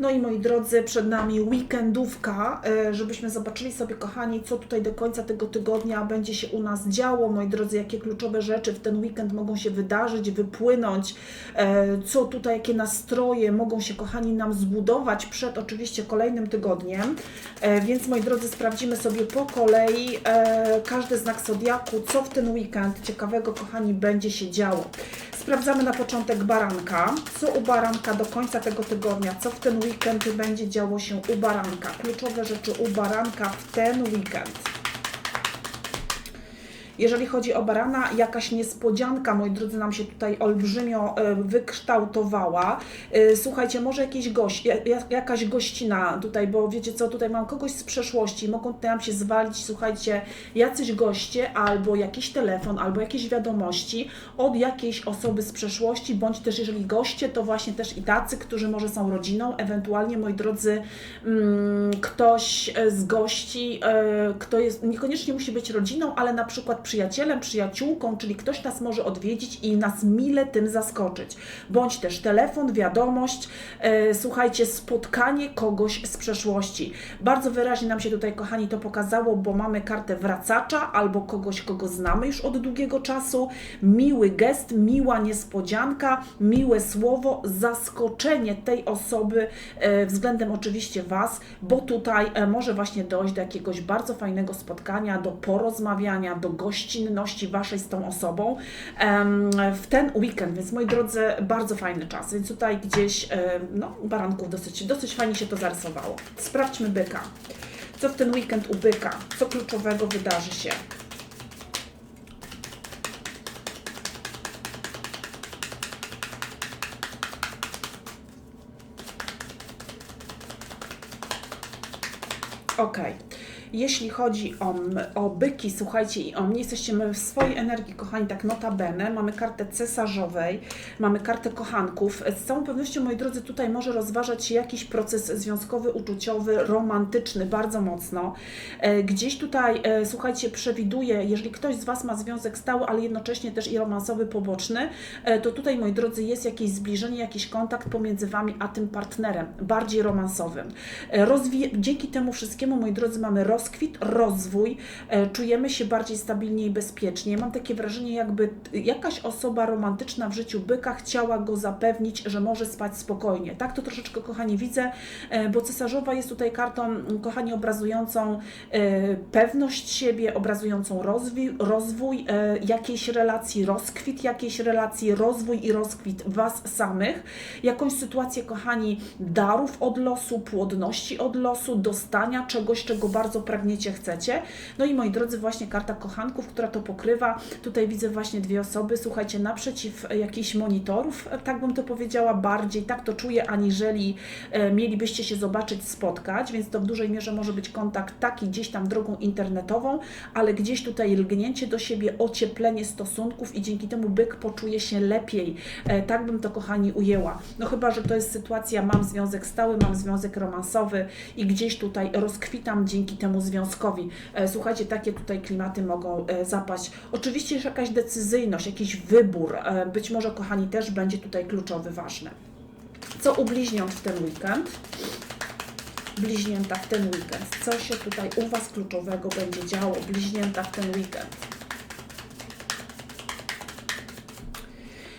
No i moi drodzy, przed nami weekendówka, e, żebyśmy zobaczyli sobie, kochani, co tutaj do końca tego tygodnia będzie się u nas działo. Moi drodzy, jakie kluczowe rzeczy w ten weekend mogą się wydarzyć, wypłynąć, e, co tutaj, jakie nastroje mogą się, kochani, nam zbudować przed oczywiście kolejnym tygodniem. E, Więc, moi drodzy, sprawdzimy sobie po kolei każdy znak zodiaku, co w ten weekend ciekawego, kochani, będzie się działo. Sprawdzamy na początek baranka. Co u baranka do końca tego tygodnia? Co w ten weekend będzie działo się u baranka? Kluczowe rzeczy u baranka w ten weekend. Jeżeli chodzi o barana, jakaś niespodzianka, moi drodzy, nam się tutaj olbrzymio e, wykształtowała. E, Słuchajcie, może jakiś gość, ja- ja- jakaś gościna tutaj, bo wiecie co, tutaj mam kogoś z przeszłości, mogą tutaj nam się zwalić, słuchajcie, jacyś goście, albo jakiś telefon, albo jakieś wiadomości od jakiejś osoby z przeszłości, bądź też jeżeli goście, to właśnie też i tacy, którzy może są rodziną, ewentualnie, moi drodzy, mm, ktoś e, z gości, kto jest, niekoniecznie musi być rodziną, ale na przykład przyjacielem, przyjaciółką, czyli ktoś nas może odwiedzić i nas mile tym zaskoczyć. Bądź też telefon, wiadomość, e, słuchajcie, spotkanie kogoś z przeszłości. Bardzo wyraźnie nam się tutaj, kochani, to pokazało, bo mamy kartę wracacza albo kogoś, kogo znamy już od długiego czasu. Miły gest, miła niespodzianka, miłe słowo, zaskoczenie tej osoby e, względem oczywiście Was, bo tutaj e, może właśnie dojść do jakiegoś bardzo fajnego spotkania, do porozmawiania, do gościnności Waszej z tą osobą w ten weekend, więc moi drodzy, bardzo fajny czas, więc tutaj gdzieś, no, baranków dosyć, dosyć fajnie się to zarysowało. Sprawdźmy byka. Co w ten weekend u byka? Co kluczowego wydarzy się? Okej. Jeśli chodzi o, o byki, słuchajcie, i o mnie, jesteście w swojej energii, kochani, tak notabene. Mamy kartę cesarzowej, mamy kartę kochanków. Z całą pewnością, moi drodzy, tutaj może rozważać się jakiś proces związkowy, uczuciowy, romantyczny, bardzo mocno. E, Gdzieś tutaj, e, słuchajcie, przewiduję, jeżeli ktoś z Was ma związek stały, ale jednocześnie też i romansowy poboczny, e, to tutaj, moi drodzy, jest jakieś zbliżenie, jakiś kontakt pomiędzy Wami a tym partnerem, bardziej romansowym. Rozwij- dzięki temu wszystkiemu, moi drodzy, mamy rozkwit, rozwój, e, czujemy się bardziej stabilnie i bezpiecznie. Mam takie wrażenie, jakby jakaś osoba romantyczna w życiu byka chciała go zapewnić, że może spać spokojnie. Tak to troszeczkę, kochani, widzę, e, bo cesarzowa jest tutaj kartą, m, kochani, obrazującą e, pewność siebie, obrazującą rozwój, rozwój jakiejś relacji, rozkwit jakiejś relacji, rozwój i rozkwit Was samych, jakąś sytuację, kochani, darów od losu, płodności od losu, dostania czegoś, czego bardzo pragniecie, chcecie. No i moi drodzy, właśnie karta kochanków, która to pokrywa. Tutaj widzę właśnie dwie osoby, słuchajcie, naprzeciw jakichś monitorów, e, tak bym to powiedziała, bardziej tak to czuję, aniżeli e, mielibyście się zobaczyć, spotkać, więc to w dużej mierze może być kontakt taki gdzieś tam drogą internetową, ale gdzieś tutaj lgnięcie do siebie, ocieplenie stosunków i dzięki temu byk poczuje się lepiej. E, tak bym to, kochani, ujęła. No chyba, że to jest sytuacja, mam związek stały, mam związek romansowy i gdzieś tutaj rozkwitam dzięki temu związkowi. E, Słuchajcie, takie tutaj klimaty mogą e, zapaść. Oczywiście jest jakaś decyzyjność, jakiś wybór, e, być może, kochani, też będzie tutaj kluczowy, ważny. Co u bliźniąt w ten weekend? Bliźnięta w ten weekend. Co się tutaj u Was kluczowego będzie działo? Bliźnięta w ten weekend.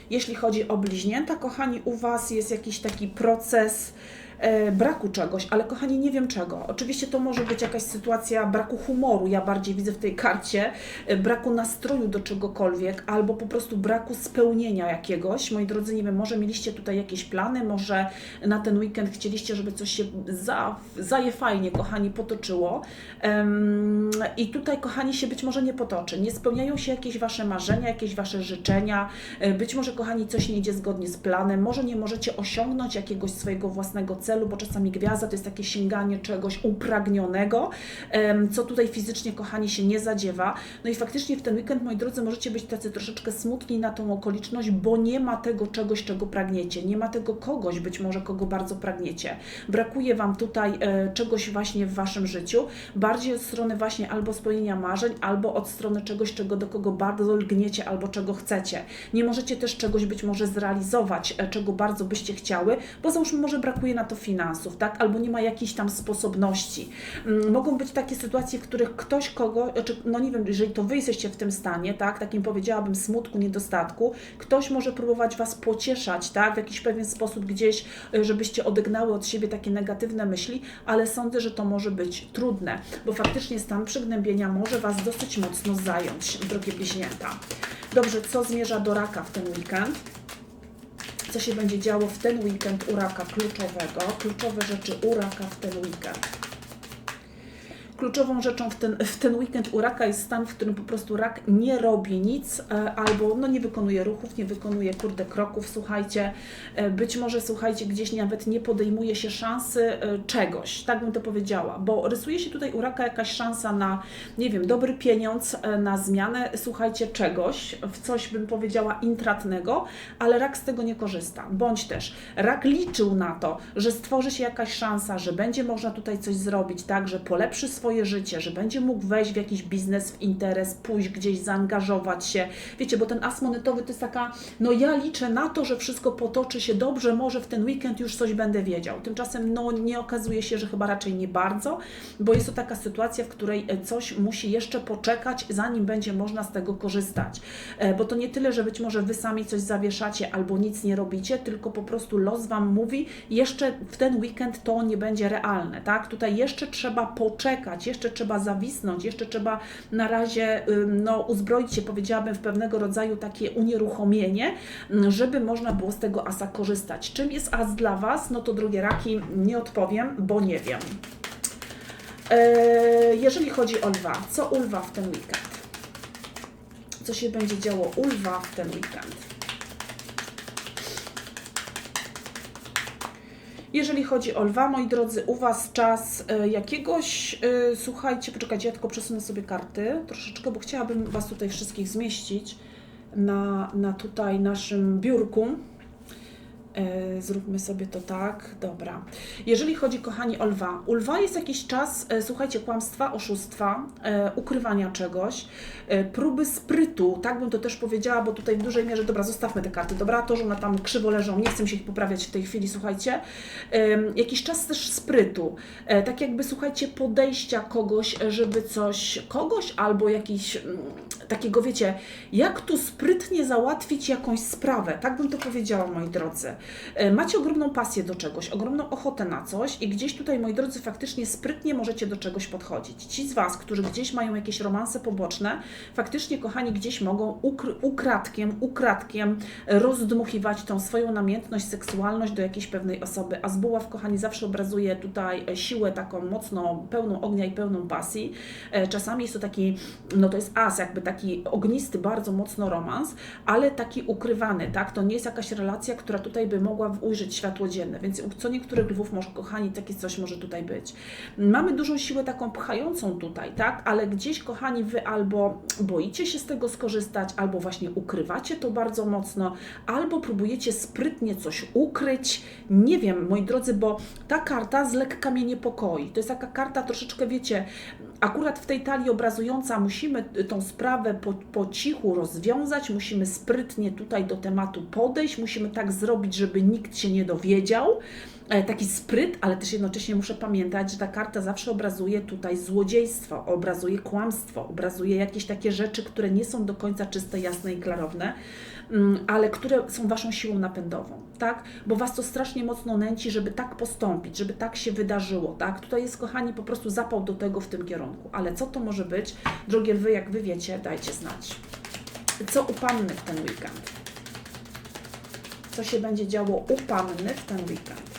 Jeśli chodzi o bliźnięta, kochani, u Was jest jakiś taki proces braku czegoś, ale kochani, nie wiem czego. Oczywiście to może być jakaś sytuacja braku humoru, ja bardziej widzę w tej karcie, e, braku nastroju do czegokolwiek, albo po prostu braku spełnienia jakiegoś. Moi drodzy, nie wiem, może mieliście tutaj jakieś plany, może na ten weekend chcieliście, żeby coś się za, zaje fajnie, kochani, potoczyło. I tutaj, kochani, się być może nie potoczy. Nie spełniają się jakieś Wasze marzenia, jakieś Wasze życzenia. E, Być może, kochani, coś nie idzie zgodnie z planem. Może nie możecie osiągnąć jakiegoś swojego własnego celu, bo czasami gwiazda to jest takie sięganie czegoś upragnionego, co tutaj fizycznie, kochani, się nie zadziewa. No i faktycznie w ten weekend, moi drodzy, możecie być tacy troszeczkę smutni na tą okoliczność, bo nie ma tego czegoś, czego pragniecie. Nie ma tego kogoś, być może, kogo bardzo pragniecie. Brakuje Wam tutaj e, czegoś właśnie w Waszym życiu, bardziej od strony właśnie albo spełnienia marzeń, albo od strony czegoś, czego do kogo bardzo lgniecie, albo czego chcecie. Nie możecie też czegoś być może zrealizować, e, czego bardzo byście chciały, bo załóżmy, może brakuje na to to finansów, tak? Albo nie ma jakichś tam sposobności. Mm, Mogą być takie sytuacje, w których ktoś kogo, czy, no nie wiem, jeżeli to wy jesteście w tym stanie, tak? Takim powiedziałabym smutku, niedostatku, ktoś może próbować was pocieszać, tak? W jakiś pewien sposób gdzieś, y, żebyście odegnały od siebie takie negatywne myśli, ale sądzę, że to może być trudne, bo faktycznie stan przygnębienia może was dosyć mocno zająć, drogie bliźnięta. Dobrze, co zmierza do raka w ten weekend? Co się będzie działo w ten weekend u raka kluczowego? Kluczowe rzeczy u raka w ten weekend. Kluczową rzeczą w ten, w ten weekend u raka jest stan, w którym po prostu rak nie robi nic e, albo no, nie wykonuje ruchów, nie wykonuje kurde kroków, słuchajcie. E, być może, słuchajcie, gdzieś nawet nie podejmuje się szansy e, czegoś, tak bym to powiedziała, bo rysuje się tutaj u raka jakaś szansa na, nie wiem, dobry pieniądz, na zmianę, słuchajcie, czegoś, w coś bym powiedziała intratnego, ale rak z tego nie korzysta. Bądź też rak liczył na to, że stworzy się jakaś szansa, że będzie można tutaj coś zrobić, tak, że polepszy swoje życie, że będzie mógł wejść w jakiś biznes, w interes, pójść gdzieś, zaangażować się. Wiecie, bo ten as monetowy to jest taka, no ja liczę na to, że wszystko potoczy się dobrze, może w ten weekend już coś będę wiedział. Tymczasem no nie okazuje się, że chyba raczej nie bardzo, bo jest to taka sytuacja, w której e, coś musi jeszcze poczekać, zanim będzie można z tego korzystać. E, Bo to nie tyle, że być może Wy sami coś zawieszacie albo nic nie robicie, tylko po prostu los Wam mówi, jeszcze w ten weekend to nie będzie realne, tak? Tutaj jeszcze trzeba poczekać, jeszcze trzeba zawisnąć, jeszcze trzeba na razie no, uzbroić się, powiedziałabym, w pewnego rodzaju takie unieruchomienie, żeby można było z tego asa korzystać. Czym jest as dla Was? No to drugie raki nie odpowiem, bo nie wiem. E, Jeżeli chodzi o lwa, co u lwa w ten weekend? Co się będzie działo u lwa w ten weekend? Jeżeli chodzi o lwa, moi drodzy, u Was czas e, jakiegoś, e, słuchajcie, poczekajcie, ja tylko przesunę sobie karty troszeczkę, bo chciałabym Was tutaj wszystkich zmieścić na, na tutaj naszym biurku. E, Zróbmy sobie to tak. Dobra. Jeżeli chodzi, kochani, o lwa. U lwa jest jakiś czas, e, słuchajcie, kłamstwa, oszustwa, e, ukrywania czegoś, próby sprytu, tak bym to też powiedziała, bo tutaj w dużej mierze, dobra, zostawmy te karty, dobra, to, że one tam krzywo leżą, nie chcę się ich poprawiać w tej chwili, słuchajcie. Jakiś czas też sprytu, tak jakby, słuchajcie, podejścia kogoś, żeby coś, kogoś albo jakiś mm, takiego, wiecie, jak tu sprytnie załatwić jakąś sprawę, tak bym to powiedziała, moi drodzy. E, Macie ogromną pasję do czegoś, ogromną ochotę na coś i gdzieś tutaj, moi drodzy, faktycznie sprytnie możecie do czegoś podchodzić. Ci z Was, którzy gdzieś mają jakieś romanse poboczne, faktycznie, kochani, gdzieś mogą ukr- ukradkiem, ukradkiem rozdmuchiwać tą swoją namiętność, seksualność do jakiejś pewnej osoby. A z buław, kochani, zawsze obrazuje tutaj e, siłę taką mocno, pełną ognia i pełną pasji. E, Czasami jest to taki, no to jest as, jakby taki ognisty, bardzo mocno romans, ale taki ukrywany, tak? To nie jest jakaś relacja, która tutaj by mogła ujrzeć światło dzienne, więc u co niektórych lwów, może kochani, takie coś może tutaj być. Mamy dużą siłę taką pchającą tutaj, tak? Ale gdzieś, kochani, wy albo boicie się z tego skorzystać, albo właśnie ukrywacie to bardzo mocno, albo próbujecie sprytnie coś ukryć. Nie wiem, moi drodzy, bo ta karta z lekka mnie niepokoi. To jest taka karta troszeczkę, wiecie, akurat w tej talii obrazująca musimy tą sprawę po, po cichu rozwiązać, musimy sprytnie tutaj do tematu podejść, musimy tak zrobić, żeby nikt się nie dowiedział. E, Taki spryt, ale też jednocześnie muszę pamiętać, że ta karta zawsze obrazuje tutaj złodziejstwo, obrazuje kłamstwo, obrazuje jakieś takie rzeczy, które nie są do końca czyste, jasne i klarowne, ale które są Waszą siłą napędową, tak? Bo Was to strasznie mocno nęci, żeby tak postąpić, żeby tak się wydarzyło, tak? Tutaj jest, kochani, po prostu zapał do tego w tym kierunku. Ale co to może być? Drogie Wy, jak Wy wiecie, dajcie znać. Co u Panny w ten weekend? Co się będzie działo u Panny w ten weekend?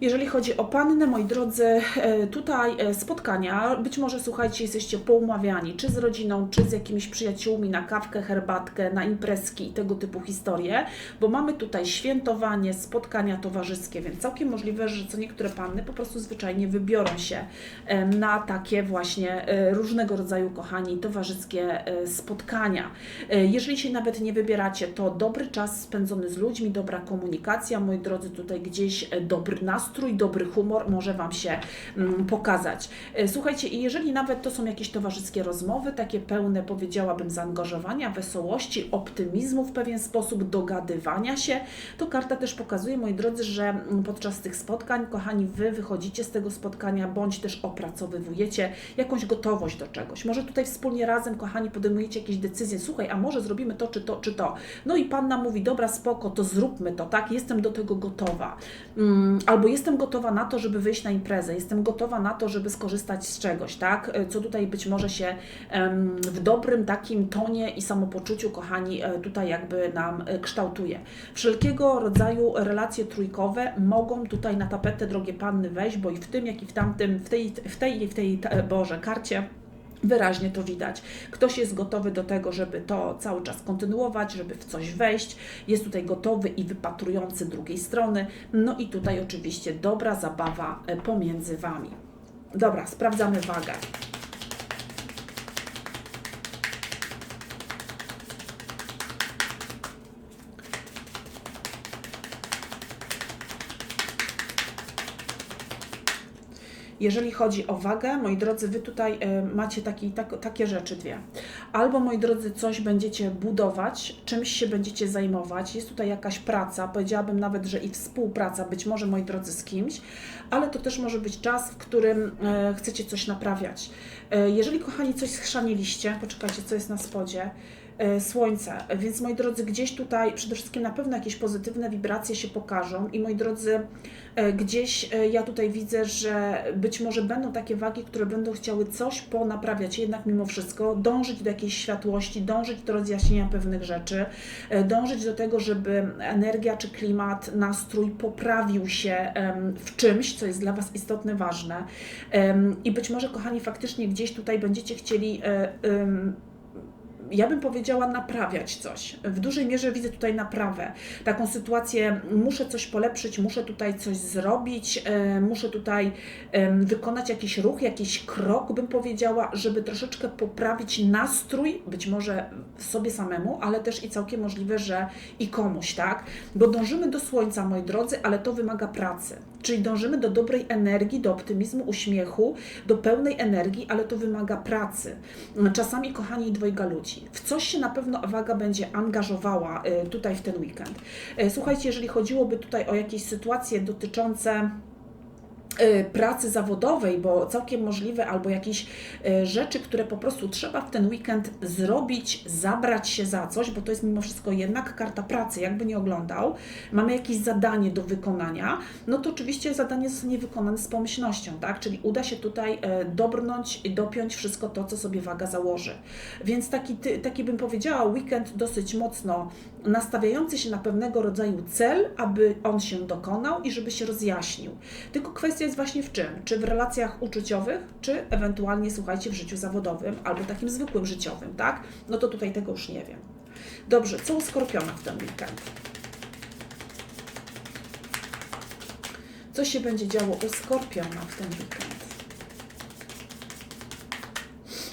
Jeżeli chodzi o pannę, moi drodzy, e, tutaj e, spotkania, być może słuchajcie, jesteście poumawiani, czy z rodziną, czy z jakimiś przyjaciółmi na kawkę, herbatkę, na imprezki i tego typu historie, bo mamy tutaj świętowanie, spotkania towarzyskie, więc całkiem możliwe, że co niektóre panny po prostu zwyczajnie wybiorą się e, na takie właśnie różnego rodzaju, kochani, towarzyskie spotkania. Jeżeli się nawet nie wybieracie, to dobry czas spędzony z ludźmi, dobra komunikacja, moi drodzy, tutaj gdzieś dobry nastrój, nastrój, dobry humor może Wam się mm, pokazać. E, Słuchajcie, i jeżeli nawet to są jakieś towarzyskie rozmowy, takie pełne, powiedziałabym, zaangażowania, wesołości, optymizmu w pewien sposób, dogadywania się, to karta też pokazuje, moi drodzy, że mm, podczas tych spotkań, kochani, Wy wychodzicie z tego spotkania, bądź też opracowywujecie jakąś gotowość do czegoś. Może tutaj wspólnie razem, kochani, podejmujecie jakieś decyzje, słuchaj, a może zrobimy to, czy to, czy to. No i Panna mówi, dobra, spoko, to zróbmy to, tak, jestem do tego gotowa. Mm, Albo jestem gotowa na to, żeby wyjść na imprezę, jestem gotowa na to, żeby skorzystać z czegoś, tak, E, co tutaj być może się w dobrym takim tonie i samopoczuciu, kochani, e, tutaj jakby nam e, kształtuje. Wszelkiego rodzaju relacje trójkowe mogą tutaj na tapetę, drogie panny, wejść, bo i w tym, jak i w tamtym, w tej, w tej, w tej, Boże, karcie Wyraźnie to widać. Ktoś jest gotowy do tego, żeby to cały czas kontynuować, żeby w coś wejść. Jest tutaj gotowy i wypatrujący drugiej strony. No i tutaj oczywiście dobra zabawa e, pomiędzy Wami. Dobra, sprawdzamy wagę. Jeżeli chodzi o wagę, moi drodzy, Wy tutaj e, macie taki, tak, takie rzeczy dwie. Albo, moi drodzy, coś będziecie budować, czymś się będziecie zajmować, jest tutaj jakaś praca, powiedziałabym nawet, że i współpraca, być może, moi drodzy, z kimś, ale to też może być czas, w którym e, chcecie coś naprawiać. E, jeżeli, kochani, coś schrzaniliście, poczekajcie, co jest na spodzie, e, słońce. Więc moi drodzy, gdzieś tutaj przede wszystkim na pewno jakieś pozytywne wibracje się pokażą i moi drodzy, e, gdzieś ja tutaj widzę, że być może będą takie wagi, które będą chciały coś ponaprawiać, jednak mimo wszystko dążyć do jakiejś światłości, dążyć do rozjaśnienia pewnych rzeczy, dążyć do tego, żeby energia czy klimat, nastrój poprawił się w czymś, co jest dla Was istotne, ważne. I być może, kochani, faktycznie gdzieś tutaj będziecie chcieli e, ja bym powiedziała, naprawiać coś. W dużej mierze widzę tutaj naprawę. Taką sytuację, muszę coś polepszyć, muszę tutaj coś zrobić, e, muszę tutaj wykonać jakiś ruch, jakiś krok, bym powiedziała, żeby troszeczkę poprawić nastrój, być może sobie samemu, ale też i całkiem możliwe, że i komuś, tak? Bo dążymy do słońca, moi drodzy, ale to wymaga pracy. Czyli dążymy do dobrej energii, do optymizmu, uśmiechu, do pełnej energii, ale to wymaga pracy. Czasami, kochani, dwojga ludzi. W coś się na pewno waga będzie angażowała y, tutaj w ten weekend. Y, Słuchajcie, jeżeli chodziłoby tutaj o jakieś sytuacje dotyczące pracy zawodowej, bo całkiem możliwe, albo jakieś y, rzeczy, które po prostu trzeba w ten weekend zrobić, zabrać się za coś, bo to jest mimo wszystko jednak karta pracy, jakby nie oglądał, mamy jakieś zadanie do wykonania, no to oczywiście zadanie zostanie wykonane z pomyślnością, tak? Czyli uda się tutaj y, dobrnąć i dopiąć wszystko to, co sobie waga założy. Więc taki, taki bym powiedziała, weekend dosyć mocno nastawiający się na pewnego rodzaju cel, aby on się dokonał i żeby się rozjaśnił. Tylko kwestia jest właśnie w czym? Czy w relacjach uczuciowych, czy ewentualnie, słuchajcie, w życiu zawodowym albo takim zwykłym życiowym, tak? No to tutaj tego już nie wiem. Dobrze, co u Skorpiona w ten weekend? Co się będzie działo u Skorpiona w ten weekend?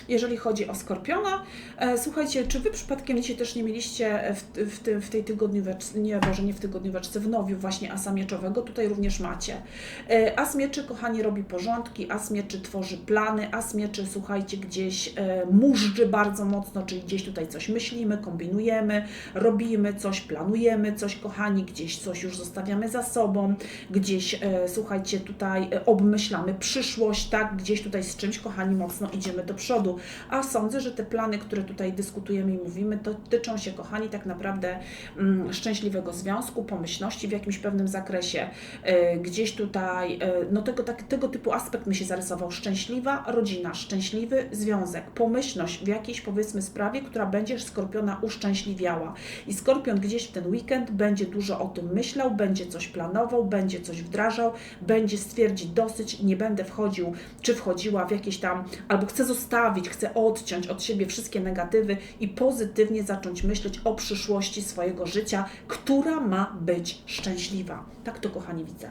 jeżeli chodzi o Skorpiona. E, słuchajcie, czy Wy przypadkiem dzisiaj też nie mieliście w, w, tym, w tej tygodnióweczce, nie, może nie w tygodnióweczce, w nowiu właśnie asa mieczowego, tutaj również macie. E, as mieczy, kochani, robi porządki, as mieczy tworzy plany, as mieczy, słuchajcie, gdzieś e, mużdży bardzo mocno, czyli gdzieś tutaj coś myślimy, kombinujemy, robimy coś, planujemy coś, kochani, gdzieś coś już zostawiamy za sobą, gdzieś, słuchajcie, tutaj obmyślamy przyszłość, tak, gdzieś tutaj z czymś, kochani, mocno idziemy do przodu. A sądzę, że te plany, które tutaj dyskutujemy i mówimy, dotyczą się, kochani, tak naprawdę mm, szczęśliwego związku, pomyślności w jakimś pewnym zakresie. E, gdzieś tutaj, e, no tego, tak, tego typu aspekt mi się zarysował. Szczęśliwa rodzina, szczęśliwy związek, pomyślność w jakiejś, powiedzmy, sprawie, która będzie Skorpiona uszczęśliwiała. I Skorpion gdzieś w ten weekend będzie dużo o tym myślał, będzie coś planował, będzie coś wdrażał, będzie stwierdzić dosyć, nie będę wchodził, czy wchodziła w jakieś tam, albo chcę zostawić, chcę odciąć od siebie wszystkie negatywy i pozytywnie zacząć myśleć o przyszłości swojego życia, która ma być szczęśliwa. Tak to, kochani, widzę.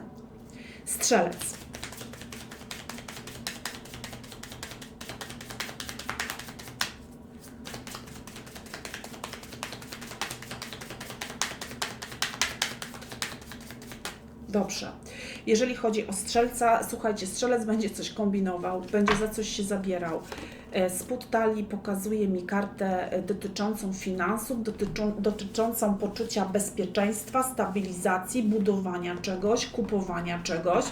Strzelec. Dobrze. Jeżeli chodzi o strzelca, słuchajcie, strzelec będzie coś kombinował, będzie za coś się zabierał. E, Spód talii pokazuje mi kartę e, dotyczącą finansów, dotyczą, dotyczącą poczucia bezpieczeństwa, stabilizacji, budowania czegoś, kupowania czegoś.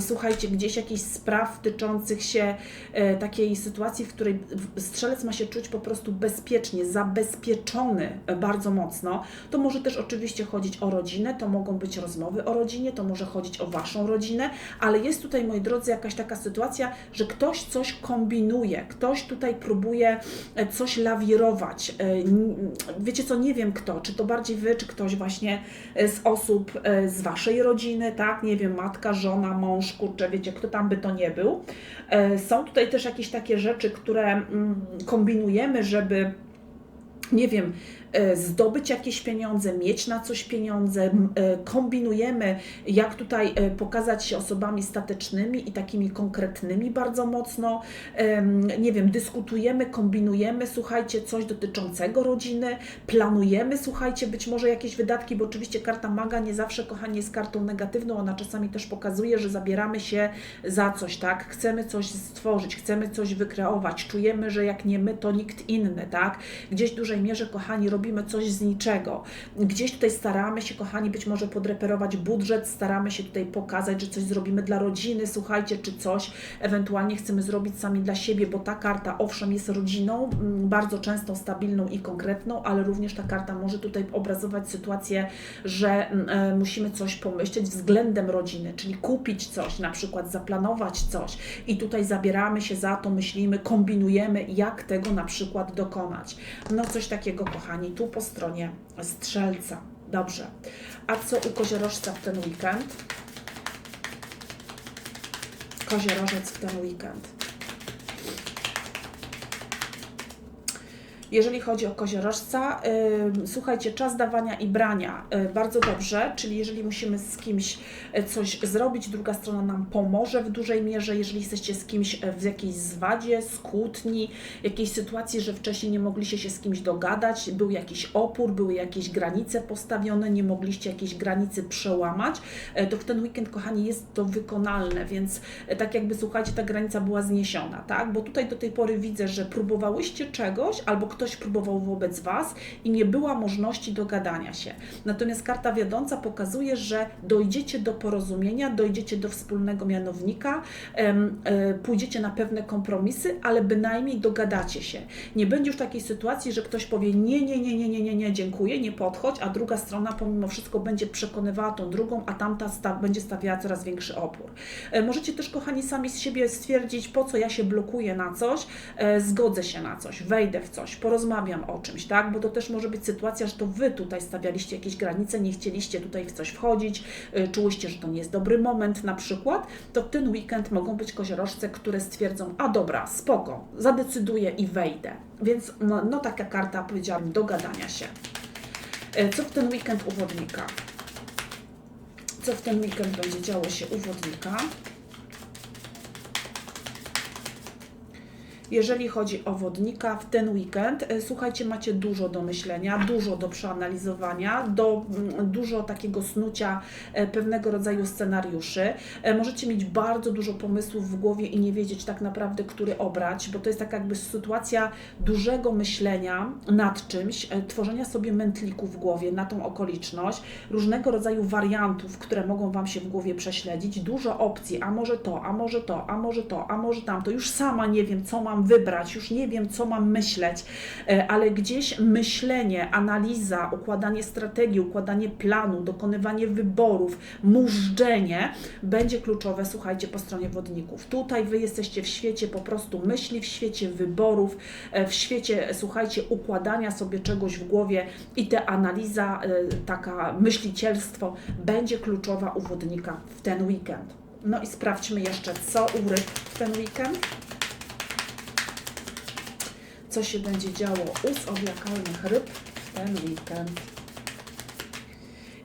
Słuchajcie, gdzieś jakichś spraw tyczących się e, takiej sytuacji, w której strzelec ma się czuć po prostu bezpiecznie, zabezpieczony e, bardzo mocno. To może też oczywiście chodzić o rodzinę, to mogą być rozmowy o rodzinie, to może chodzić o Waszą rodzinę, ale jest tutaj, moi drodzy, jakaś taka sytuacja, że ktoś coś kombinuje, ktoś tutaj próbuje e, coś lawirować. Wiecie co, nie wiem kto, czy to bardziej Wy, czy ktoś właśnie z osób z Waszej rodziny, tak, nie wiem, matka, żona, mąż, kurczę, wiecie, kto tam by to nie był. E, Są tutaj też jakieś takie rzeczy, które mm, kombinujemy, żeby nie wiem, zdobyć jakieś pieniądze, mieć na coś pieniądze, e, kombinujemy, jak tutaj e, pokazać się osobami statecznymi i takimi konkretnymi bardzo mocno, nie wiem, dyskutujemy, kombinujemy, słuchajcie, coś dotyczącego rodziny, planujemy, słuchajcie, być może jakieś wydatki, bo oczywiście karta maga nie zawsze, kochani, jest kartą negatywną, ona czasami też pokazuje, że zabieramy się za coś, tak, chcemy coś stworzyć, chcemy coś wykreować, czujemy, że jak nie my, to nikt inny, tak, gdzieś w dużej mierze, kochani, robimy coś z niczego, gdzieś tutaj staramy się, kochani, być może podreperować budżet, staramy się tutaj pokazać, że coś zrobimy dla rodziny, słuchajcie, czy coś ewentualnie chcemy zrobić sami dla siebie, bo ta karta owszem jest rodziną, mm, bardzo często stabilną i konkretną, ale również ta karta może tutaj obrazować sytuację, że mm, e, musimy coś pomyśleć względem rodziny, czyli kupić coś, na przykład zaplanować coś. I tutaj zabieramy się za to, myślimy, kombinujemy, jak tego na przykład dokonać. No coś takiego, kochani, tu po stronie strzelca. Dobrze. A co u koziorożca w ten weekend? Koziorożec w ten weekend. Jeżeli chodzi o koziorożca, słuchajcie, czas dawania i brania y, bardzo dobrze, czyli jeżeli musimy z kimś y, coś zrobić, druga strona nam pomoże w dużej mierze, jeżeli jesteście z kimś y, w jakiejś zwadzie, skłótni, jakiejś sytuacji, że wcześniej nie mogliście się z kimś dogadać, był jakiś opór, były jakieś granice postawione, nie mogliście jakiejś granicy przełamać, to w ten weekend, kochani, jest to wykonalne, więc tak jakby, słuchajcie, ta granica była zniesiona, tak? Bo tutaj do tej pory widzę, że próbowałyście czegoś, albo ktoś próbował wobec Was i nie była możliwości dogadania się. Natomiast karta wiodąca pokazuje, że dojdziecie do porozumienia, dojdziecie do wspólnego mianownika, e, pójdziecie na pewne kompromisy, ale bynajmniej dogadacie się. Nie będzie już takiej sytuacji, że ktoś powie nie, nie, nie, nie, nie, nie, nie, dziękuję, nie podchodź, a druga strona pomimo wszystko będzie przekonywała tą drugą, a tamta sta będzie stawiała coraz większy opór. E, Możecie też, kochani, sami z siebie stwierdzić, po co ja się blokuję na coś, e, zgodzę się na coś, wejdę w coś, porozmawiam o czymś, tak? Bo to też może być sytuacja, że to Wy tutaj stawialiście jakieś granice, nie chcieliście tutaj w coś wchodzić, e, czułyście, że to nie jest dobry moment na przykład, to ten weekend mogą być koziorożce, które stwierdzą, a dobra, spoko, zadecyduję i wejdę. Więc no, no taka karta, powiedziałabym, dogadania się. E, Co w ten weekend u wodnika? Co w ten weekend będzie działo się u wodnika? Jeżeli chodzi o wodnika w ten weekend, e, słuchajcie, macie dużo do myślenia, dużo do przeanalizowania, do, mm, dużo takiego snucia e, pewnego rodzaju scenariuszy. E, Możecie mieć bardzo dużo pomysłów w głowie i nie wiedzieć tak naprawdę, który obrać, bo to jest taka jakby sytuacja dużego myślenia nad czymś, tworzenia sobie mętliku w głowie na tą okoliczność, różnego rodzaju wariantów, które mogą Wam się w głowie prześledzić, dużo opcji, a może to, a może to, a może to, a może tamto. Już sama nie wiem, co mam wybrać, już nie wiem, co mam myśleć, e, ale gdzieś myślenie, analiza, układanie strategii, układanie planu, dokonywanie wyborów, mużdżenie będzie kluczowe, słuchajcie, po stronie wodników. Tutaj Wy jesteście w świecie po prostu myśli, w świecie wyborów, e, w świecie, słuchajcie, układania sobie czegoś w głowie i ta analiza, e, taka myślicielstwo będzie kluczowa u wodnika w ten weekend. No i sprawdźmy jeszcze, co u ryb w ten weekend. Co się będzie działo u zodiakalnych ryb w ten weekend.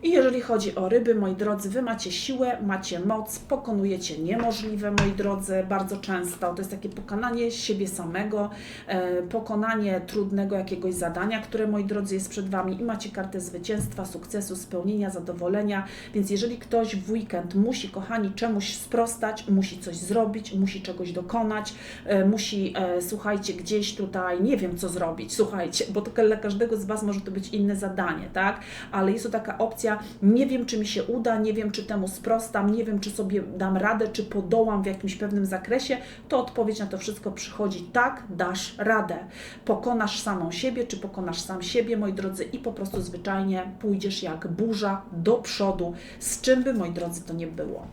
I jeżeli chodzi o ryby, moi drodzy, wy macie siłę, macie moc, pokonujecie niemożliwe, moi drodzy, bardzo często. To jest takie pokonanie siebie samego, e, pokonanie trudnego jakiegoś zadania, które, moi drodzy, jest przed wami i macie kartę zwycięstwa, sukcesu, spełnienia, zadowolenia. Więc jeżeli ktoś w weekend musi, kochani, czemuś sprostać, musi coś zrobić, musi czegoś dokonać, e, musi, e, słuchajcie, gdzieś tutaj, nie wiem co zrobić, słuchajcie, bo to dla każdego z Was może to być inne zadanie, tak? Ale jest to taka opcja, nie wiem czy mi się uda, nie wiem czy temu sprostam, nie wiem czy sobie dam radę, czy podołam w jakimś pewnym zakresie, to odpowiedź na to wszystko przychodzi tak, dasz radę. Pokonasz samą siebie, czy pokonasz sam siebie, moi drodzy, i po prostu zwyczajnie pójdziesz jak burza do przodu, z czym by, moi drodzy, to nie było.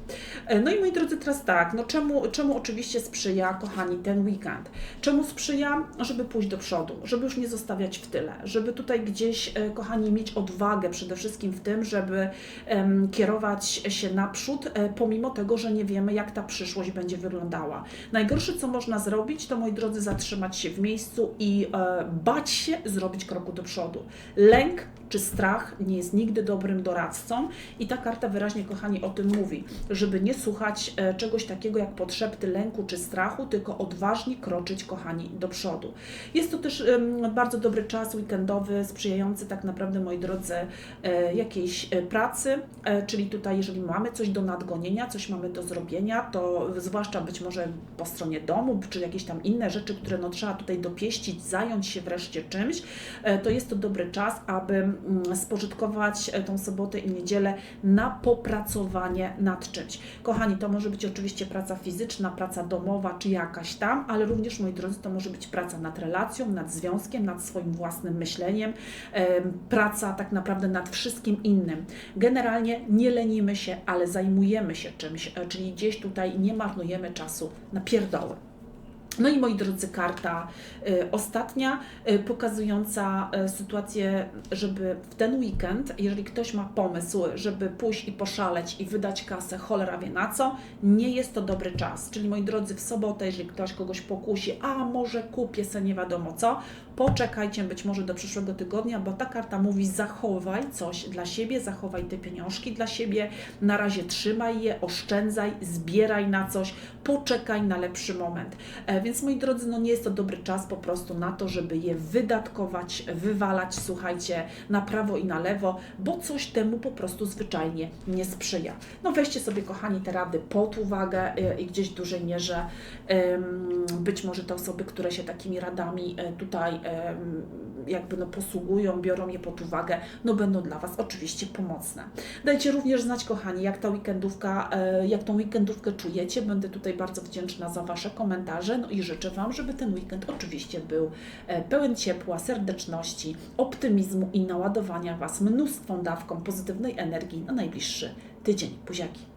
E, No i moi drodzy, teraz tak, no czemu, czemu oczywiście sprzyja, kochani, ten weekend? Czemu sprzyja? Żeby pójść do przodu, żeby już nie zostawiać w tyle, żeby tutaj gdzieś, e, kochani, mieć odwagę przede wszystkim w tym, żeby kierować się naprzód, e, pomimo tego, że nie wiemy, jak ta przyszłość będzie wyglądała. Najgorsze, co można zrobić, to moi drodzy, zatrzymać się w miejscu i e, bać się zrobić kroku do przodu. Lęk czy strach nie jest nigdy dobrym doradcą i ta karta wyraźnie, kochani, o tym mówi, żeby nie słuchać e, czegoś takiego jak podszepty lęku czy strachu, tylko odważnie kroczyć, kochani, do przodu. Jest to też bardzo dobry czas weekendowy, sprzyjający tak naprawdę, moi drodzy, e, e, pracy, e, czyli tutaj, jeżeli mamy coś do nadgonienia, coś mamy do zrobienia, to zwłaszcza być może po stronie domu, czy jakieś tam inne rzeczy, które no, trzeba tutaj dopieścić, zająć się wreszcie czymś, e, to jest to dobry czas, aby mm, spożytkować tą sobotę i niedzielę na popracowanie nad czymś. Kochani, to może być oczywiście praca fizyczna, praca domowa, czy jakaś tam, ale również, moi drodzy, to może być praca nad relacją, nad związkiem, nad swoim własnym myśleniem, em, praca tak naprawdę nad wszystkim innym. Generalnie nie lenimy się, ale zajmujemy się czymś, e, czyli gdzieś tutaj nie marnujemy czasu na pierdoły. No i moi drodzy, karta y, ostatnia, y, pokazująca y, sytuację, żeby w ten weekend, jeżeli ktoś ma pomysł, żeby pójść i poszaleć i wydać kasę, cholera wie na co, nie jest to dobry czas. Czyli moi drodzy, w sobotę, jeżeli ktoś kogoś pokusi, a może kupię se nie wiadomo co, poczekajcie być może do przyszłego tygodnia, bo ta karta mówi zachowaj coś dla siebie, zachowaj te pieniążki dla siebie, na razie trzymaj je, oszczędzaj, zbieraj na coś, poczekaj na lepszy moment. E, Więc moi drodzy, no nie jest to dobry czas po prostu na to, żeby je wydatkować, wywalać, słuchajcie, na prawo i na lewo, bo coś temu po prostu zwyczajnie nie sprzyja. No weźcie sobie, kochani, te rady pod uwagę e, i gdzieś w dużej mierze być może te osoby, które się takimi radami e, tutaj jakby no posługują, biorą je pod uwagę, no będą dla Was oczywiście pomocne. Dajcie również znać, kochani, jak ta weekendówka, e, jak tą weekendówkę czujecie. Będę tutaj bardzo wdzięczna za Wasze komentarze. No i życzę Wam, żeby ten weekend oczywiście był e, pełen ciepła, serdeczności, optymizmu i naładowania Was mnóstwą dawką pozytywnej energii na najbliższy tydzień. Buziaki.